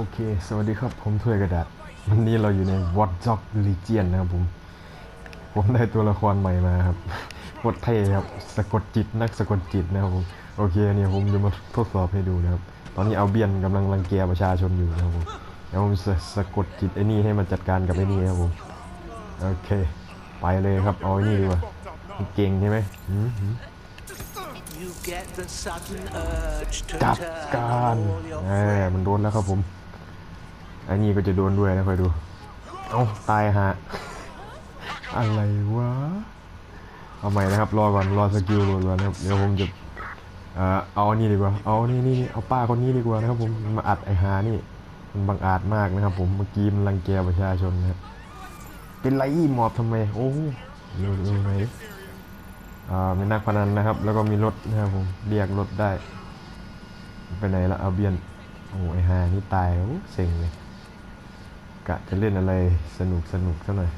โอเค สวัสดีครับ ผมถ้วยกระดาษ วันนี้เราอยู่ใน Watch Dogs Legion นะครับผม ผมได้ตัวละครใหม่มาครับโคตรเท่ครับ สะกดจิตนักสะกดจิตนะครับผม โอเคเนี่ยผมจะมาทดสอบให้ดูนะครับ ตอนนี้เอาเบียนกำลังรังแกประชาชนอยู่นะครับผมเดี๋ยวผมจะสะกดจิตไอ้นี่ให้มันจัดการกับไอ้นี่นะครับผม โอเค ไปเลยครับ เอาไอ้นี่ดีกว่าเก่งใช่ไหมหืมหืม You get the sudden urge to จัด turn การ on all your เออมันโดนแล้วครับผมไอ้นี่ก็จะโดนด้วยนะคอยดู เอาตายฮะ อะไรวะ เอาใหม่นะครับ รอก่อน รอสกิลรัวๆนะครับ เดี๋ยวผมจะเอาอันนี้ดีกว่า เอานี่นี่นี่เอาป้าคนนี้ดีกว่านะครับผมมาอัดไอ้ฮานี่ มันบังอาจมากนะครับ ผมเมื่อกี้มันรังแกประชาชนนะครับเป็นไรอีหมอบทำไม โอ้ดูดูไหนอ่ามีนักพนันนะครับ แล้วก็มีรถนะครับผม เรียกรถได้ ไปไหนละเอาเบียน โอ้ไอฮานี่ตายโอ้เซ็งเลย กะจะเล่นอะไรสนุกสนุกซะหน่อย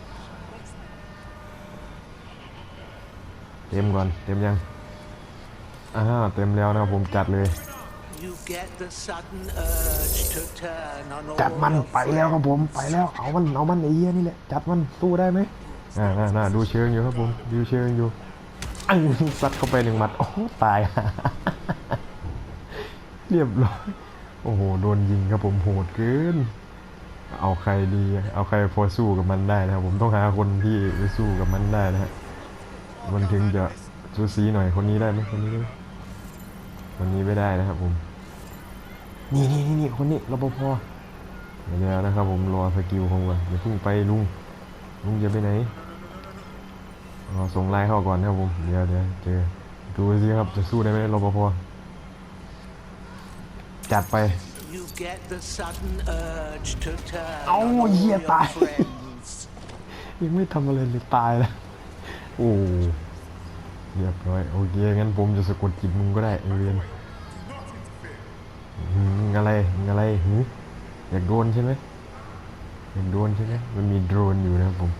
เต็มก่อนเต็มยังอ่าเต็มแล้วนะครับผมจัดเลย You get the sudden urge to turn on all จัดมัน your ไปแล้วครับผมไปแล้วเอามันเอามันไอ้เหี้ยนี่แหละจัดมันสู้ได้ไหมอ่าน่าน่าดูเชิงอยู่ครับผมดูเชิงอยู่อ้าวซัดเข้าไปหนึ่งหมัดโอ้โหตายเรียบร้อยโอ้โหโดนยิงครับผมโหดเกิน เอาใครดี เอาใครพอสู้กับมันได้นะครับ ผมต้องหาคนที่ไปสู้กับมันได้นะฮะมันถึงจะซูซีหน่อยคนนี้ได้ไหมคนนี้ได้ไหมคนนี้ไม่ได้นะครับ ผมนี่นี่นี่นี่คนนี้รปภเดี๋ยวนะครับ ผมรอสกิลของก่อนอย่าเพิ่งไปลุงลุงจะไปไหนรอส่งไลน์เข้าก่อนนะครับผมเดี๋ยวเดี๋ยวเจอดูสิครับจะสู้ได้ไหมรปภจัดไป You get the sudden urge to turn เอ้า on all เหี้ย your ตาย friends ยังไม่ทำอะไรเลยตายแล้วโอ้เรียบร้อยโอเคงั้นผมจะสะกดจิตมึงก็ได้เอเรียนหืมอะไรอะไรหืมอยากโดนใช่ไหมอยากโดนใช่ไหมมันมีโดรนอยู่นะครับผม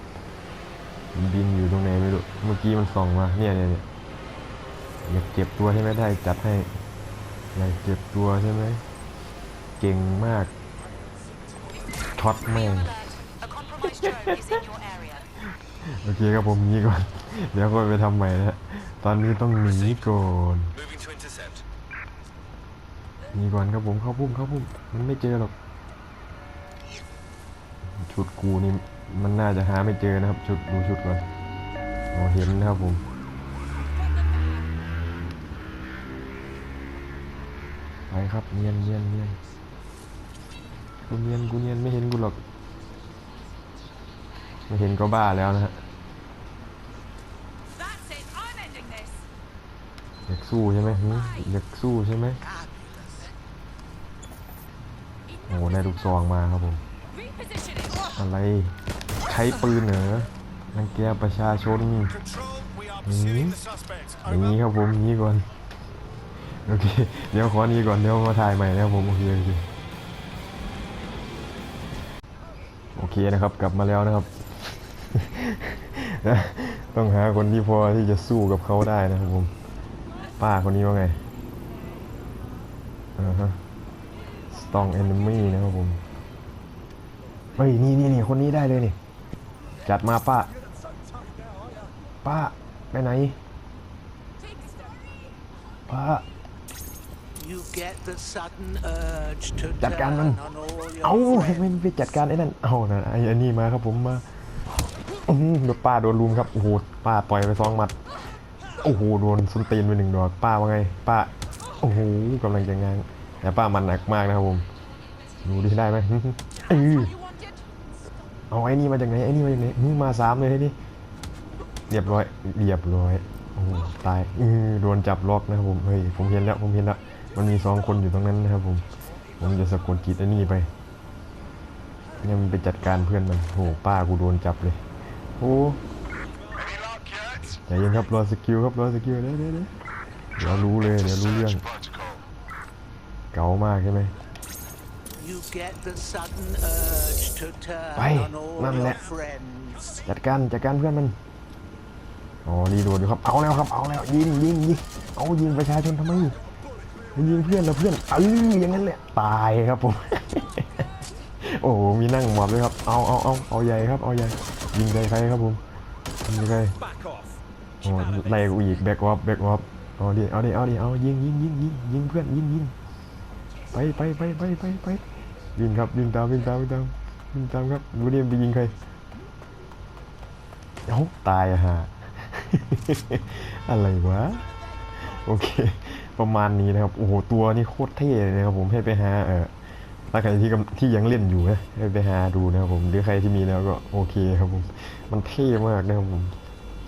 มันบินอยู่ตรงไหนไม่รู้เมื่อกี้มันส่องมาเนี่ยเนี่ยเนี่ยอยากเจ็บตัวใช่ไหมได้จัดให้อยากเจ็บตัวใช่ไหม เก่งมากช็อตแม่ง A compromised drone is in your area. โอเคครับผมหนี้ก่อน เดี๋ยวก็ไปทำใหม่นะฮะตอนนี้ต้องหนีก่อน Moving to intercept. หนีก่อนครับผมเข้าพุ่มเข้าพุ่มมันไม่เจอหรอก ชุดกูนี่มันน่าจะหาไม่เจอนะครับ ชุดดูชุดก่อนอ๋อเห็นนะครับผมไปครับเนียนเนียนเนียน กูเนียนกูเนียนไม่เห็นกูหรอก ไม่เห็นก็บ้าแล้วนะฮะอยากสู้ใช่ไหมหึอยากสู้ใช่ไหมโอ้โหได้ลูกซองมาครับผม อะไร ใช้ปืนเหรอรังแกประชาชน Control, we are pursuing the suspects. อย่างนี้ครับผมนี้ก่อน โอเค เดี๋ยวขอนี้ก่อน เดี๋ยวมาถ่ายใหม่นะครับผม โอเคโอเค เคนะครับ กลับมาแล้วนะครับ ต้องหาคนที่พอที่จะสู้กับเขาได้นะครับผม ป้าคนนี้ว่าไงอ่าฮะ strong enemy นะครับผมเฮ้ยนี่นี่นี่คนนี้ได้เลยนี่ จัดมาป้า ป้า ไปไหน ป้า You get the sudden urge to จัดการมัน turn on all เอ้า your ให้มัน friends ไปจัดการไอ้นั่น เอ้านะไอ้อันนี้มาครับผมมาอื้อหือเดี๋ยวป้าโดนลุมครับ โอ้โห ป้าต่อยไปสองหมัด โอ้โห โดนส้นตีนไปหนึ่งดอก ป้าว่าไง ป้า โอ้โหกำลังจะง้าง แต่ป้ามันหนักมากนะครับผม ดูดิได้ไหมอื้อหือเออ You wanted? เอาไอ้นี่มาจากไหน ไอ้นี่มาจากไหนอื้อมาสามเลยไอ้นี่เรียบร้อย เรียบร้อย โอ้โหตายอือโดนจับล็อกนะครับผม เฮ้ย ผมเห็นแล้ว ผมเห็นแล้ว มันมีสองคนอยู่ตรงนั้นนะครับผมผมจะสะกดจิตไอ้นี่ไปเนี่ยมันไปจัดการเพื่อนมันโอ้โหป้ากูโดนจับเลยโอ้ Any luck yet? ใจเย็นครับรอสกิลครับรอสกิลเดี๋ยวเดี๋ยวเดี๋ยวเดี๋ยวรู้เลยเดี๋ยวรู้เรื่อง Search protocol. เก๋ามากใช่ไหม You get the sudden urge to turn ไป on all นั่นแห your ละ friends จัดการจัดการเพื่อนมันอ๋อรีโหลดอยู่ครับเอาแล้วครับเอาแล้วยิงยิงยิงเอายิงประชาชนทำไมเยิงเพื่อนแล้วเพื่อนเอออย่างนั้นแหละตายครับผม โอ้โหมีนั่งหมอบด้วยครับ เอาเอาเอาเอาใหญ่ครับ เอาใหญ่ ยิงใส่ใครครับผมยิงใครโอ้ไล่กูอีกแบกออฟแบกออฟเอาดิเอาดิเอาดิเอายิงยิงยิงยิงยิงเพื่อนยิงยิงไปไปไปไปไปไปวิ่งครับวิ่งตามวิ่งตามวิ่งตามวิ่งตามครับดูดิมันไปยิงใครเอ้าตายอะฮะอะไรวะโอเค ประมาณนี้นะครับ โอ้โห ตัวนี่โคตรเท่เลยนะครับผมให้ไปหาเออถ้าใครที่ที่ยังเล่นอยู่นะให้ไปหาดูนะครับผมหรือใครที่มีแล้วก็โอเคครับผม มันเท่มากนะครับผม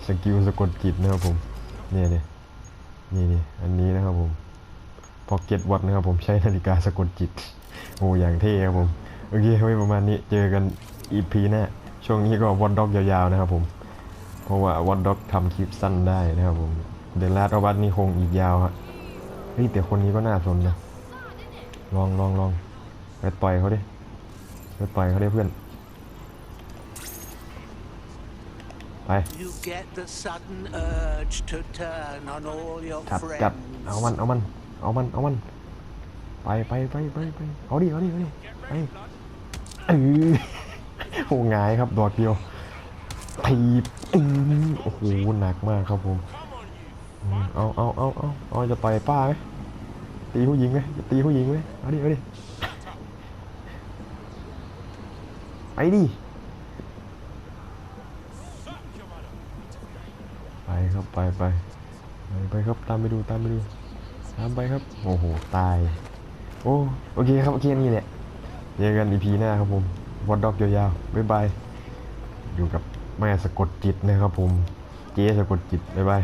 สกิลสะกดจิตนะครับผมเนี่ยเนี่ยนี่นี่อันนี้นะครับผมพอเก็ตวัดนะครับผมใช้นาฬิกาสะกดจิต โอ้อย่างเท่ครับผมโอเคไว้ประมาณนี้เจอกันอีพีหน้าช่วงนี้ก็วันด็อกยาวๆนะครับผม เพราะว่าวันด็อกทำคลิปสั้นได้นะครับผมเดลาดวัดนี่คงอีกยาวฮะ เฮ้ยแต่คนนี้ก็น่าสนนะลองลองลองไปต่อยเขาดิไปต่อยเขาดิเพื่อนไป You get the sudden urge to turn on all your จัดจัด friends. เอามันเอามันเอามันเอามันไปไปไปไปไปเอาดิเอาดิเอาดิไปเออโอ้หงายครับดอกเดียวถีบอือโอ้โหหนักมากครับผมอืม เอาเอาเอาเอาเอาจะต่อยป้าไหมตีผู้หญิงไหมจะตีผู้หญิงไหมเอาดิเอาดิไปดิไปครับไปไปไปไปครับตามไปดูตามไปดูตามไปครับโอ้โหตายโอ้โอเคครับโอเคนี่แหละเจอกันอีพีหน้าครับผมวอดด็อกยาวๆบ๊ายบายอยู่กับแม่สะกดจิตนะครับผมเจ๊สะกดจิตบ๊ายบาย